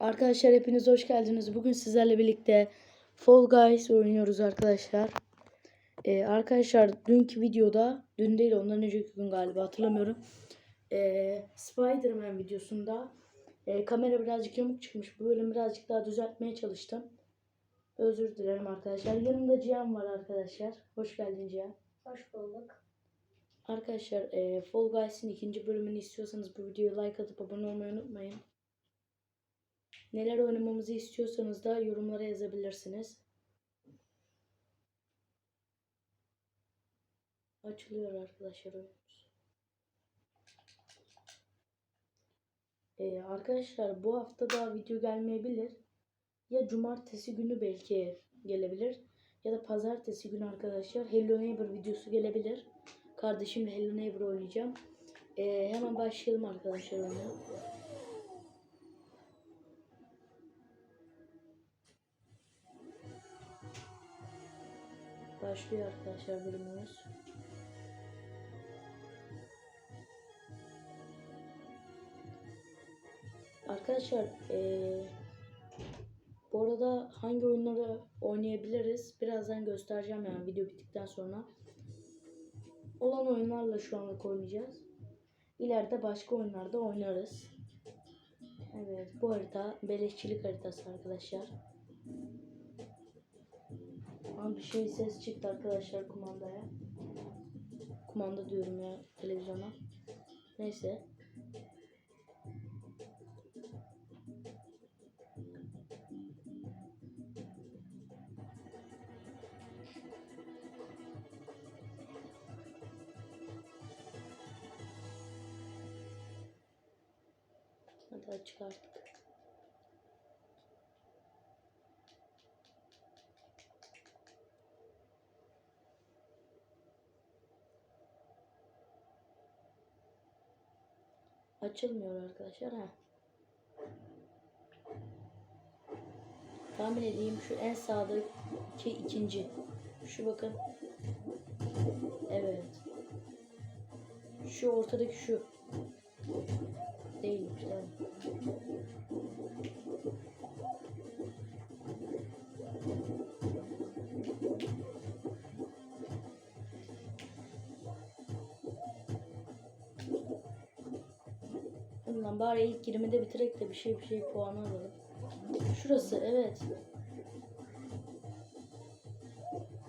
Arkadaşlar hepiniz hoş geldiniz. Bugün sizlerle birlikte Fall Guys oynuyoruz arkadaşlar. Ee, arkadaşlar dünkü videoda, dün değil ondan önceki gün galiba hatırlamıyorum. Ee, Spider-Man videosunda e, kamera birazcık yamuk çıkmış. Bu bölüm birazcık daha düzeltmeye çalıştım. Özür dilerim arkadaşlar. Yanımda Cihan var arkadaşlar. Hoş geldin Cihan. Hoş bulduk. Arkadaşlar e, Fall Guys'in ikinci bölümünü istiyorsanız bu videoya like atıp abone olmayı unutmayın. Neler oynamamızı istiyorsanız da yorumlara yazabilirsiniz. Açılıyor arkadaşlar oyunumuz. Ee, arkadaşlar bu hafta da video gelmeyebilir. Ya cumartesi günü belki gelebilir. Ya da pazartesi günü arkadaşlar Hello Neighbor videosu gelebilir. Kardeşimle Hello Neighbor oynayacağım. Ee, hemen başlayalım arkadaşlar oyuna. Başlıyor arkadaşlar bölümümüz. Arkadaşlar eee, bu arada hangi oyunları oynayabiliriz birazdan göstereceğim yani video bittikten sonra. Olan oyunlarla şu anlık oynayacağız. İleride başka oyunlarda oynarız. Evet bu harita beleşçilik haritası arkadaşlar. Ama bir şey ses çıktı arkadaşlar kumandaya. Kumanda diyorum ya televizyona. Neyse. Hadi açık artık. Açılmıyor arkadaşlar ha. Tahmin edeyim şu en sağdaki ikinci. Şu bakın. Evet. Şu ortadaki şu. Değilmiş tamam. Ulan bari ilk 20'de bitirek de bir şey bir şey puanı alalım. Şurası evet.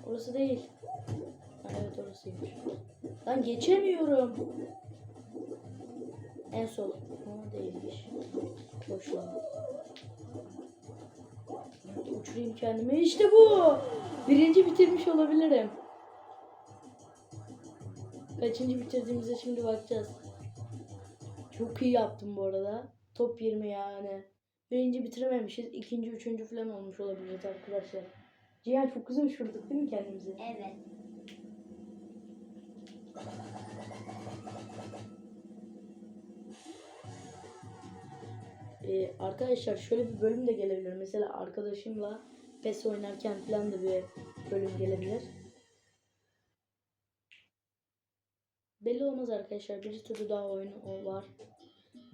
Orası değil. Ha, evet orasıymış. Lan geçemiyorum. En sol. Ama değilmiş. Boş lan. Uçurayım kendimi. İşte bu. Birinci bitirmiş olabilirim. Kaçıncı bitirdiğimize şimdi bakacağız. Çok iyi yaptım bu arada. Top 20 yani. Birinci bitirememişiz. ikinci, üçüncü falan olmuş olabiliriz arkadaşlar. Cihan çok güzel uçurduk değil mi kendimizi? Evet. Ee, arkadaşlar şöyle bir bölüm de gelebilir. Mesela arkadaşımla PES oynarken falan da bir bölüm gelebilir. Belli olmaz arkadaşlar. Bir türlü daha oyunu o var.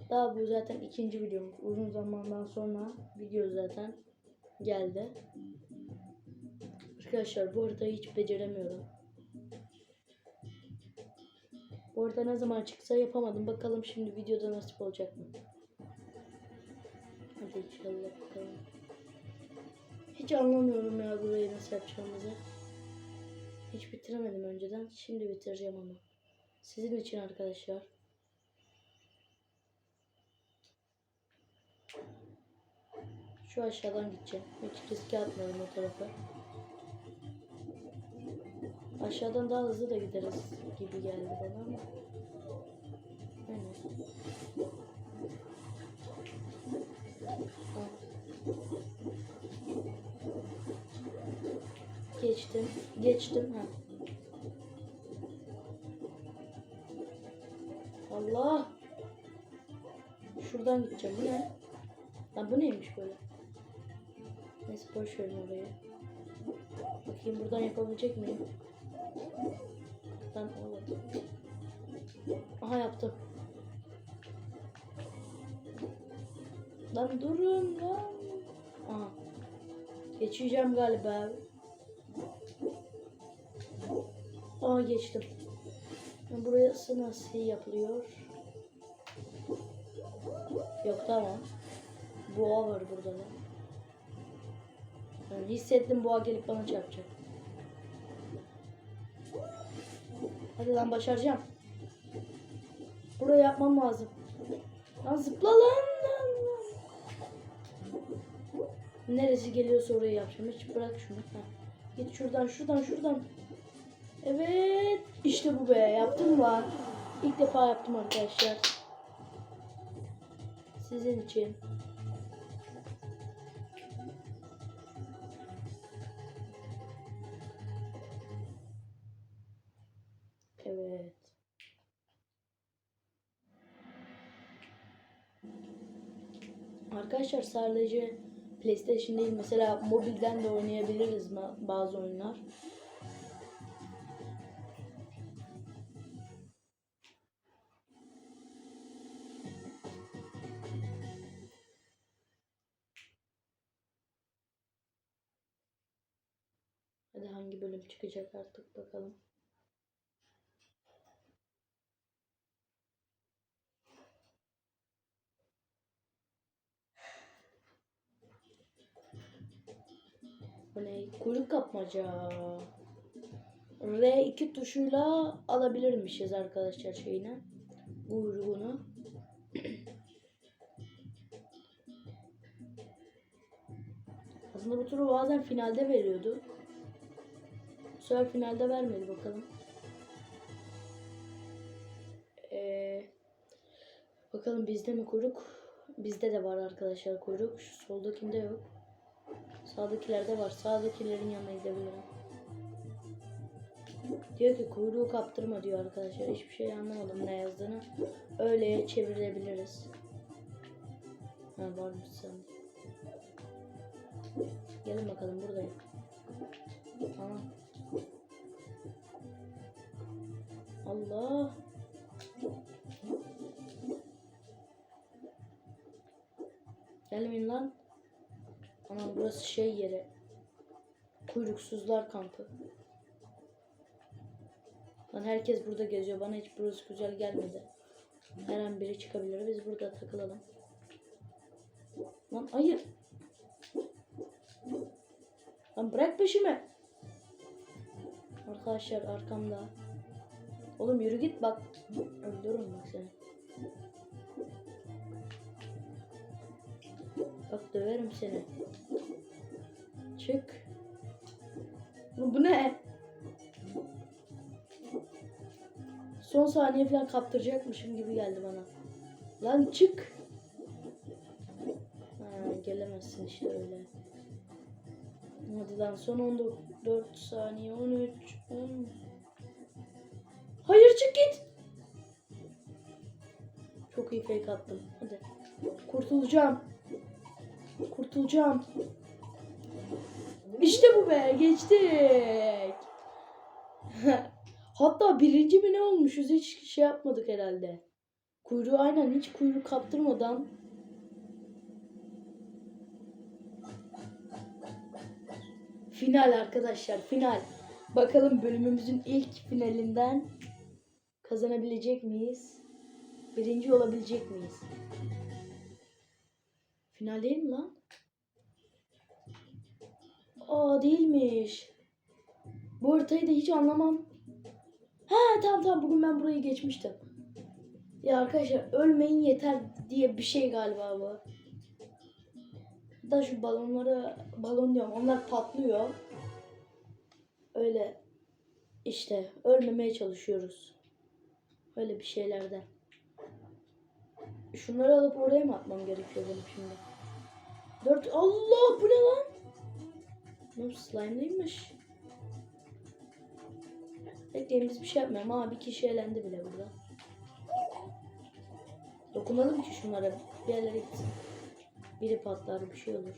Daha bu zaten ikinci videomuz. Uzun zamandan sonra video zaten geldi. Arkadaşlar bu haritayı hiç beceremiyorum. Bu arada ne zaman çıksa yapamadım. Bakalım şimdi videoda nasip olacak mı? Hadi inşallah bakalım. Hiç anlamıyorum ya burayı nasıl yapacağımızı. Hiç bitiremedim önceden. Şimdi bitireceğim ama. Sizin için arkadaşlar. Şu aşağıdan gideceğim. Hiç riske atmıyorum o tarafa. Aşağıdan daha hızlı da gideriz gibi geldi bana ama. Aynen. Ha. Geçtim. Geçtim. Ha. Allah. Şuradan gideceğim. Bu ne? Lan bu neymiş böyle? Boş verin orayı. Bakayım buradan yapabilecek miyim? Buradan olmadı. Aha yaptım. Lan durun lan. Aha. Geçeceğim galiba. Aa geçtim. Burası nasıl yapılıyor? Yok tamam. Boğa var burada lan. Yani hissettim boğa gelip bana çarpacak. Hadi lan başaracağım. Burayı yapmam lazım. Lan zıpla lan. lan. Neresi geliyorsa orayı yapacağım. Hiç bırak şunu. Ha. Git şuradan şuradan şuradan. Evet. işte bu be. Yaptım lan. İlk defa yaptım arkadaşlar. Sizin için. Arkadaşlar sadece PlayStation değil mesela mobilden de oynayabiliriz bazı oyunlar. Hadi hangi bölüm çıkacak artık bakalım. Bu ne? Kuyruk kapmaca. R2 tuşuyla alabilirmişiz arkadaşlar şeyini. Kuyruğunu. Aslında bu turu bazen finalde veriyordu. Bu finalde vermedi bakalım. Ee, bakalım bizde mi kuyruk? Bizde de var arkadaşlar kuyruk. Şu soldakinde yok. Sağdakilerde var. Sağdakilerin yanına gidebilirim. Diyor ki kuyruğu kaptırma diyor arkadaşlar. Hiçbir şey anlamadım ne yazdığını. Öyle çevirebiliriz. Ha varmış sen. Gelin bakalım buradayım. Aha. Allah. Gelmeyin lan. Anam burası şey yeri. Kuyruksuzlar kampı. Lan herkes burada geziyor. Bana hiç burası güzel gelmedi. Her an biri çıkabilir. Biz burada takılalım. Lan hayır. Lan bırak peşimi. Arkadaşlar arkamda. Oğlum yürü git bak. Öldürürüm bak seni. Bak döverim seni. Çık. Bu bu ne? Son saniye falan kaptıracakmışım gibi geldi bana. Lan çık. Ha, gelemezsin işte öyle. Hadi lan son 14 saniye 13 10 Hayır çık git. Çok iyi fake attım. Hadi. Kurtulacağım. Kurtulacağım. İşte bu be geçtik. Hatta birinci mi ne olmuşuz hiç şey yapmadık herhalde. Kuyruğu aynen hiç kuyruk kaptırmadan. Final arkadaşlar final. Bakalım bölümümüzün ilk finalinden kazanabilecek miyiz? Birinci olabilecek miyiz? Final değil mi lan? Aa değilmiş. Bu haritayı da hiç anlamam. Ha tamam tamam bugün ben burayı geçmiştim. Ya arkadaşlar ölmeyin yeter diye bir şey galiba bu. Da şu balonları balon diyorum onlar patlıyor. Öyle işte ölmemeye çalışıyoruz. Öyle bir şeylerden. Şunları alıp oraya mı atmam gerekiyor benim şimdi? Dört Allah bu ne lan? Bu slime'lıymış. Bekleyin biz bir şey yapmayalım ama bir kişi elendi bile burada. Dokunalım ki şunlara bir yerlere gitsin. Biri patlar bir şey olur.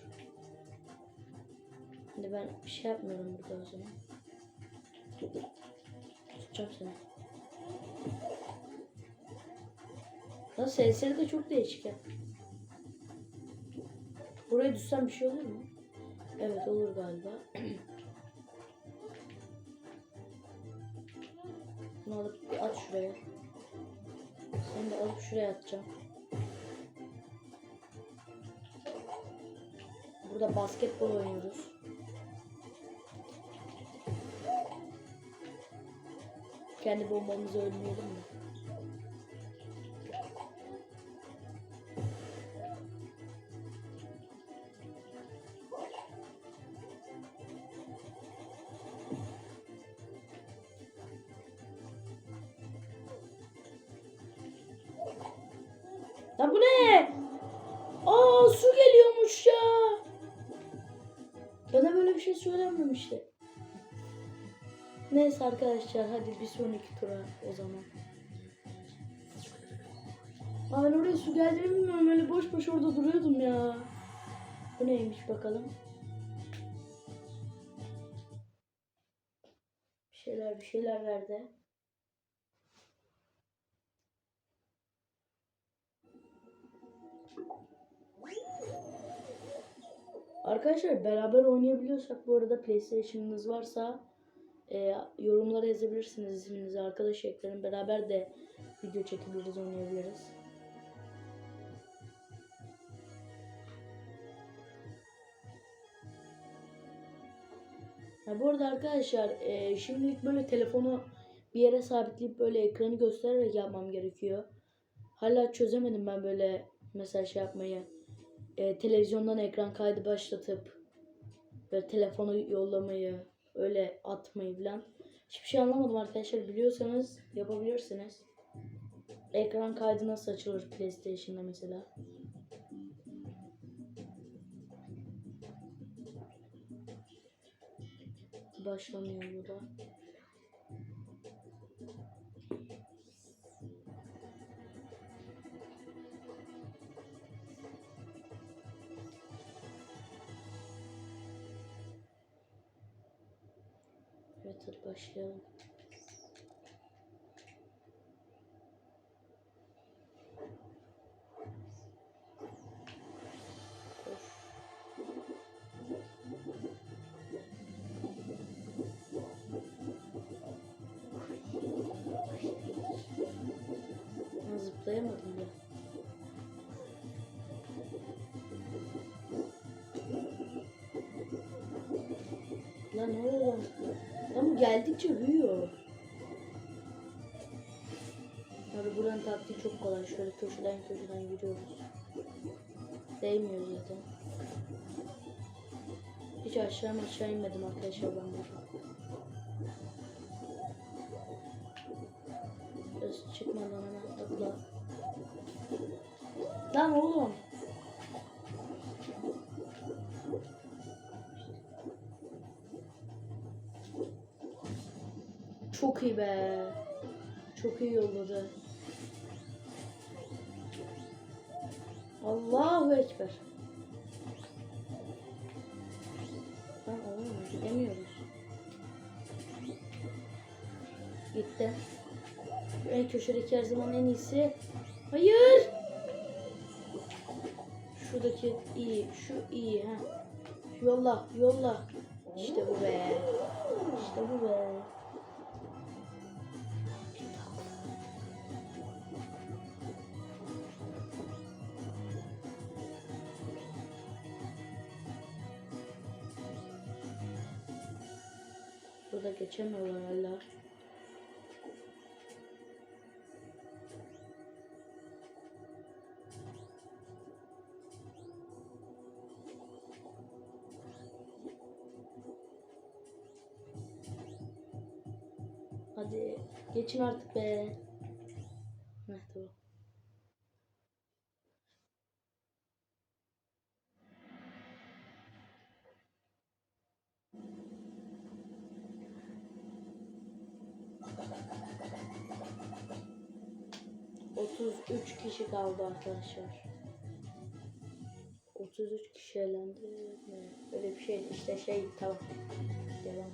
Şimdi ben bir şey yapmıyorum burada o zaman. Tutacağım seni. Lan sesleri de çok değişik ya. Buraya düşsem bir şey olur mu? Evet olur galiba. Bunu alıp bir at şuraya. Seni de alıp şuraya atacağım. Burada basketbol oynuyoruz. Kendi bombamızı ölmeyelim mi? Lan bu ne? Aa su geliyormuş ya. Bana böyle bir şey söylenmemişti. Neyse arkadaşlar hadi bir sonraki tura o zaman. Aa ben oraya su geldi mi bilmiyorum öyle boş boş orada duruyordum ya. Bu neymiş bakalım. Bir şeyler bir şeyler verdi. Arkadaşlar beraber oynayabiliyorsak bu arada PlayStation'ınız varsa e, yorumlara yazabilirsiniz isminizi arkadaş eklerin beraber de video çekebiliriz oynayabiliriz. Ha, bu arada arkadaşlar e, şimdilik böyle telefonu bir yere sabitleyip böyle ekranı göstererek yapmam gerekiyor. Hala çözemedim ben böyle mesela şey yapmayı. E, televizyondan ekran kaydı başlatıp böyle telefonu yollamayı, öyle atmayı falan. Hiçbir şey anlamadım arkadaşlar. Biliyorsanız yapabilirsiniz. Ekran kaydı nasıl açılır PlayStation'da mesela? Başlamıyor bu da. Başlayalım. Zıplayamadım ya. Lan ne oluyor bu geldikçe büyüyor. Abi buranın taktiği çok kolay. Şöyle köşeden köşeden yürüyoruz. Değmiyor zaten. Hiç aşağı aşağı inmedim arkadaşlar ben burada. Öz çıkmadan hemen atla. Lan oğlum. Be. Çok iyi yolladı. Allahu Ekber. Lan oğlum gidemiyoruz. Gitti. En köşedeki her zaman en iyisi. Hayır. Şuradaki iyi. Şu iyi. ha. Yolla. Yolla. İşte bu be. İşte bu be. Burada geçemiyorlar hala. Hadi geçin artık be. 33 kişi kaldı arkadaşlar. 33 kişi elendi. Öyle bir şey işte şey tamam. Devam.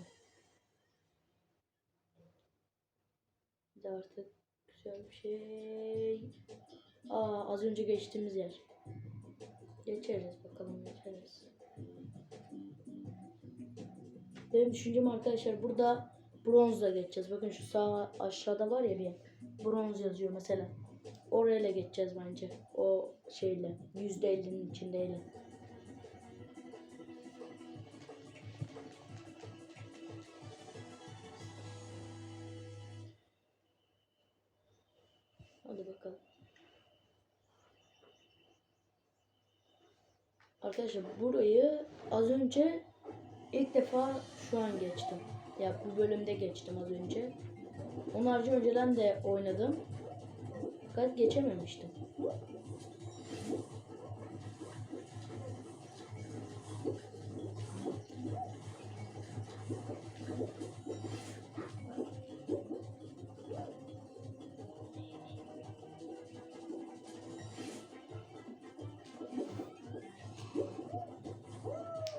De artık güzel bir şey. Aa az önce geçtiğimiz yer. Geçeriz bakalım geçeriz. Benim düşüncem arkadaşlar burada bronzla geçeceğiz. Bakın şu sağ aşağıda var ya bir bronz yazıyor mesela. Orayla geçeceğiz bence. O şeyle. %50'nin içindeyle. Hadi bakalım. Arkadaşlar burayı az önce ilk defa şu an geçtim. Ya bu bölümde geçtim az önce. Onlarca önceden de oynadım. Fakat geçememiştim.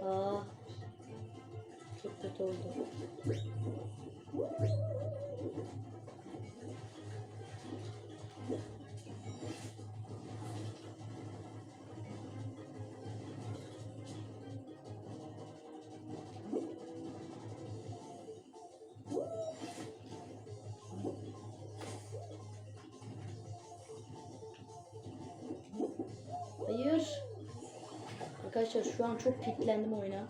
Aa, çok kötü oldu. Arkadaşlar şu an çok kilitlendim oyuna.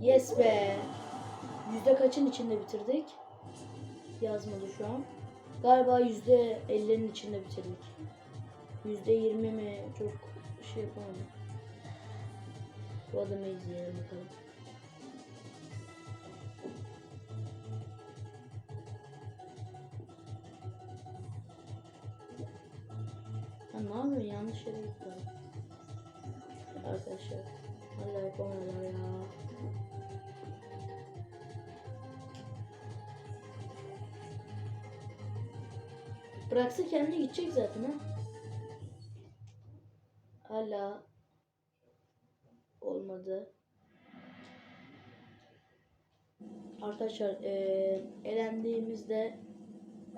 Yes be. Yüzde kaçın içinde bitirdik? Yazmadı şu an. Galiba yüzde elli'nin içinde bitirdik. Yüzde yirmi mi? Çok şey yapamadım. Bu adamı izleyelim bakalım. Ne yapıyorsun? Yanlış yere gittim. Arkadaşlar. Hala yapamadılar ya. Bıraksa kendi gidecek zaten ha. Hala olmadı. Arkadaşlar eee elendiğimizde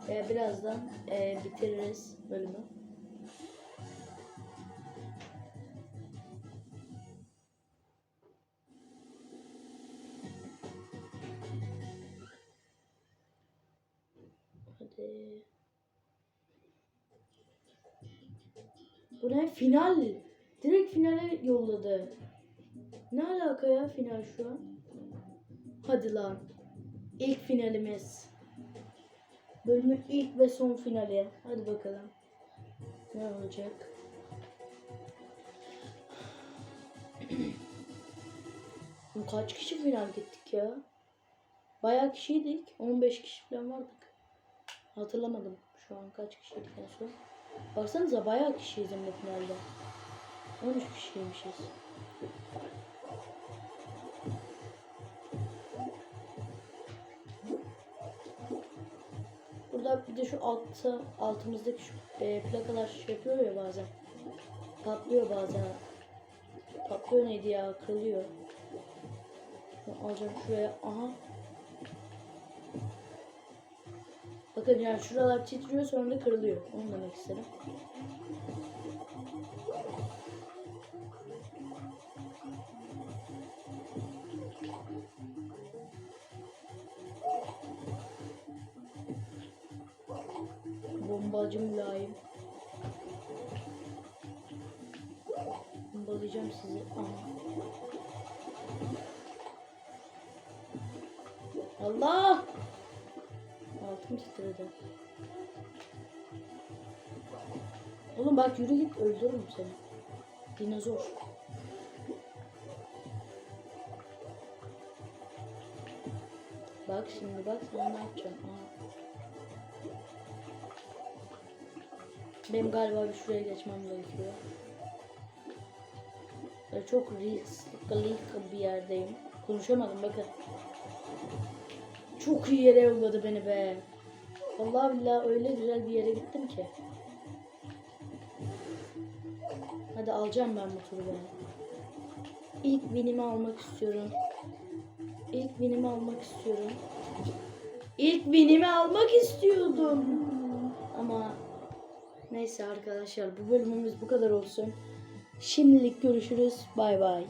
eee, birazdan eee, bitiririz bölümü. Bu ne? Final. Direkt finale yolladı. Ne alaka ya final şu an? Hadi lan. İlk finalimiz. Bölümün ilk ve son finali. Hadi bakalım. Ne olacak? Kaç kişi final gittik ya? Bayağı kişiydik. 15 kişi falan vardık. Hatırlamadım şu an kaç kişiydik en son. Baksanıza bayağı kişiyiz hem de finalde. 13 kişiymişiz. Burada bir de şu altta, altımızdaki şu e, plakalar şey yapıyor ya bazen. Patlıyor bazen. Patlıyor neydi ya? Kırılıyor. Alacağım şuraya. Aha. Bakın yani şuralar titriyor sonra da kırılıyor. Onu demek istedim. Bombacı mülayim. Bombalayacağım sizi. Aha. Allah! Titredi. Oğlum bak yürü git öldürürüm seni. Dinozor. Bak şimdi bak sana ne yapacağım. Aa. Benim galiba bir şuraya geçmem gerekiyor. Böyle çok riskli bir yerdeyim. Konuşamadım bakın. Çok iyi yere yolladı beni be. Vallahi billahi öyle güzel bir yere gittim ki. Hadi alacağım ben bu turu. İlk winimi almak istiyorum. İlk winimi almak istiyorum. İlk winimi almak istiyordum. Ama neyse arkadaşlar bu bölümümüz bu kadar olsun. Şimdilik görüşürüz. Bay bay.